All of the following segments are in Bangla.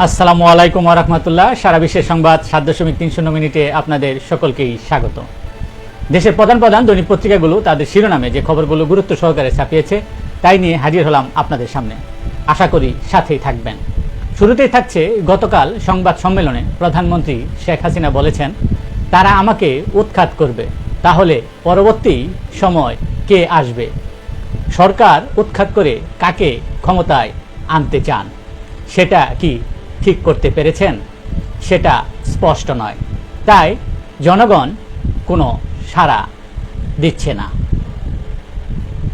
আসসালামু আলাইকুম রহমতুল্লাহ। সারা বিশ্বের সংবাদ সাত দশমিক তিন শূন্য মিনিটে আপনাদের সকলকেই স্বাগত। দেশের প্রধান প্রধান দৈনিক পত্রিকাগুলো তাদের শিরোনামে যে খবরগুলো গুরুত্ব সহকারে ছাপিয়েছে, তাই নিয়ে হাজির হলাম আপনাদের সামনে। আশা করি সাথেই থাকবেন। শুরুতেই থাকছে গতকাল সংবাদ সম্মেলনে প্রধানমন্ত্রী শেখ হাসিনা বলেছেন, তারা আমাকে উৎখাত করবে। তাহলে পরবর্তী সময় কে আসবে? সরকার উৎখাত করে কাকে ক্ষমতায় আনতে চান? সেটা কি ঠিক করতে পেরেছেন, সেটা স্পষ্ট নয়। তাই জনগণ কোনো সাড়া দিচ্ছে না।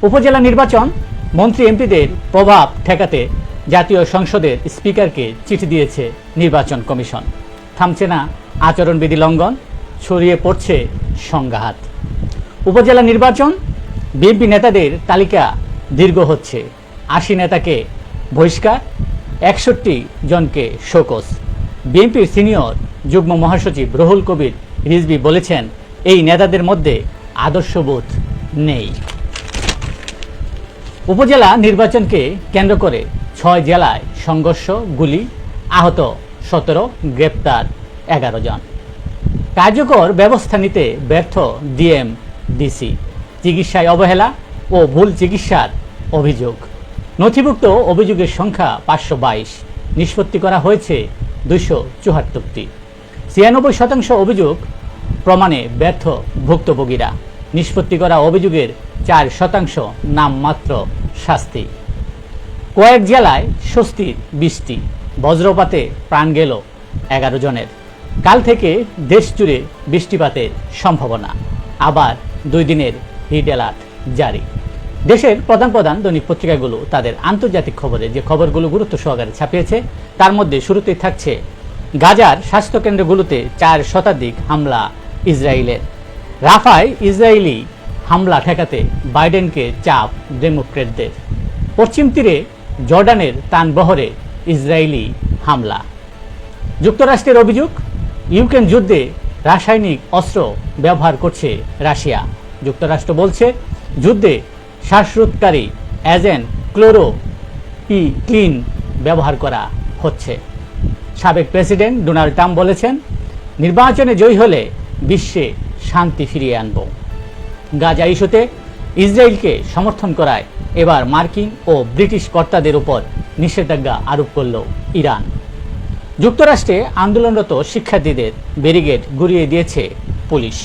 উপজেলা নির্বাচন মন্ত্রী এমপিদের প্রভাব ঠেকাতে জাতীয় সংসদের স্পিকারকে চিঠি দিয়েছে নির্বাচন কমিশন। থামছে না আচরণবিধি লঙ্ঘন, ছড়িয়ে পড়ছে সংঘাত। উপজেলা নির্বাচন বিএনপি নেতাদের তালিকা দীর্ঘ হচ্ছে। আশি নেতাকে বহিষ্কার একষট্টি জনকে শোকস বিএনপির সিনিয়র যুগ্ম মহাসচিব রহুল কবির রিজবি বলেছেন, এই নেতাদের মধ্যে আদর্শবোধ নেই। উপজেলা নির্বাচনকে কেন্দ্র করে ছয় জেলায় সংঘর্ষ, গুলি, আহত সতেরো, গ্রেপ্তার এগারো জন। কার্যকর ব্যবস্থা নিতে ব্যর্থ ডিএম ডিসি চিকিৎসায় অবহেলা ও ভুল চিকিৎসার অভিযোগ। নথিভুক্ত অভিযোগের সংখ্যা পাঁচশো বাইশ। নিষ্পত্তি করা হয়েছে দুইশো চুয়াত্তরটি। ছিয়ানব্বই শতাংশ অভিযোগ প্রমাণে ব্যর্থ ভুক্তভোগীরা। নিষ্পত্তি করা অভিযোগের চার শতাংশ নামমাত্র শাস্তি। কয়েক জেলায় স্বস্তির বৃষ্টি। বজ্রপাতে প্রাণ গেল এগারো জনের। কাল থেকে দেশ জুড়ে বৃষ্টিপাতের সম্ভাবনা। আবার দুই দিনের হিট অ্যালার্ট জারি। দেশের প্রধান প্রধান দৈনিক পত্রিকাগুলো তাদের আন্তর্জাতিক খবরে যে খবরগুলো গুরুত্ব সহকারে ছাপিয়েছে, তার মধ্যে শুরুতেই থাকছে গাজার স্বাস্থ্যকেন্দ্রগুলোতে চার শতাধিক হামলা ইসরায়েলের। রাফায় ইসরায়েলি হামলা ঠেকাতে বাইডেনকে চাপ ডেমোক্রেটদের। পশ্চিম তীরে জর্ডানের তানবহরে ইসরায়েলি হামলা। যুক্তরাষ্ট্রের অভিযোগ, ইউক্রেন যুদ্ধে রাসায়নিক অস্ত্র ব্যবহার করছে রাশিয়া। যুক্তরাষ্ট্র বলছে, যুদ্ধে শ্বাসরোধকারী এজেন্ট ক্লোরো পি ক্লিন ব্যবহার করা হচ্ছে। সাবেক প্রেসিডেন্ট ডোনাল্ড ট্রাম্প বলেছেন, নির্বাচনে জয়ী হলে বিশ্বে শান্তি ফিরিয়ে আনব। গাজা ইস্যুতে ইসরায়েলকে সমর্থন করায় এবার মার্কিন ও ব্রিটিশ কর্তাদের উপর নিষেধাজ্ঞা আরোপ করল ইরান। যুক্তরাষ্ট্রে আন্দোলনরত শিক্ষার্থীদের ব্যারিগেড গুড়িয়ে দিয়েছে পুলিশ।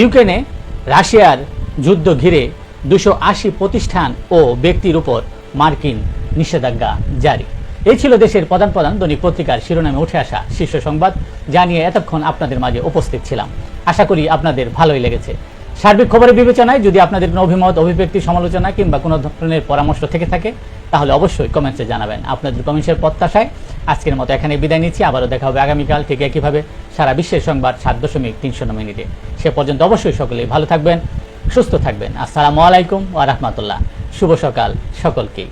ইউক্রেনে রাশিয়ার যুদ্ধ ঘিরে দুশো প্রতিষ্ঠান ও ব্যক্তির উপর মার্কিন নিষেধাজ্ঞা জারি। এই ছিল দেশের প্রধান প্রধান দৈনিক পত্রিকার শিরোনামে উঠে আসা শীর্ষ সংবাদ জানিয়ে এতক্ষণ আপনাদের মাঝে উপস্থিত ছিলাম। আশা করি আপনাদের ভালোই লেগেছে। সার্বিক খবরের বিবেচনায় যদি আপনাদের কোনো অভিমত, অভিব্যক্তি, সমালোচনা কিংবা কোনো ধরনের পরামর্শ থেকে থাকে, তাহলে অবশ্যই কমেন্টসে জানাবেন। আপনাদের কমেন্টসের প্রত্যাশায় আজকের মতো এখানে বিদায় নিচ্ছি। আবারও দেখা হবে আগামীকাল ঠিক একইভাবে সারা বিশ্বের সংবাদ সাত দশমিক তিনশো মিনিটে। সে পর্যন্ত অবশ্যই সকলেই ভালো থাকবেন সুস্থ থাকবেন। আসসালামু আলাইকুম ওয়া রাহমাতুল্লাহ। শুভ সকাল সকলকেই।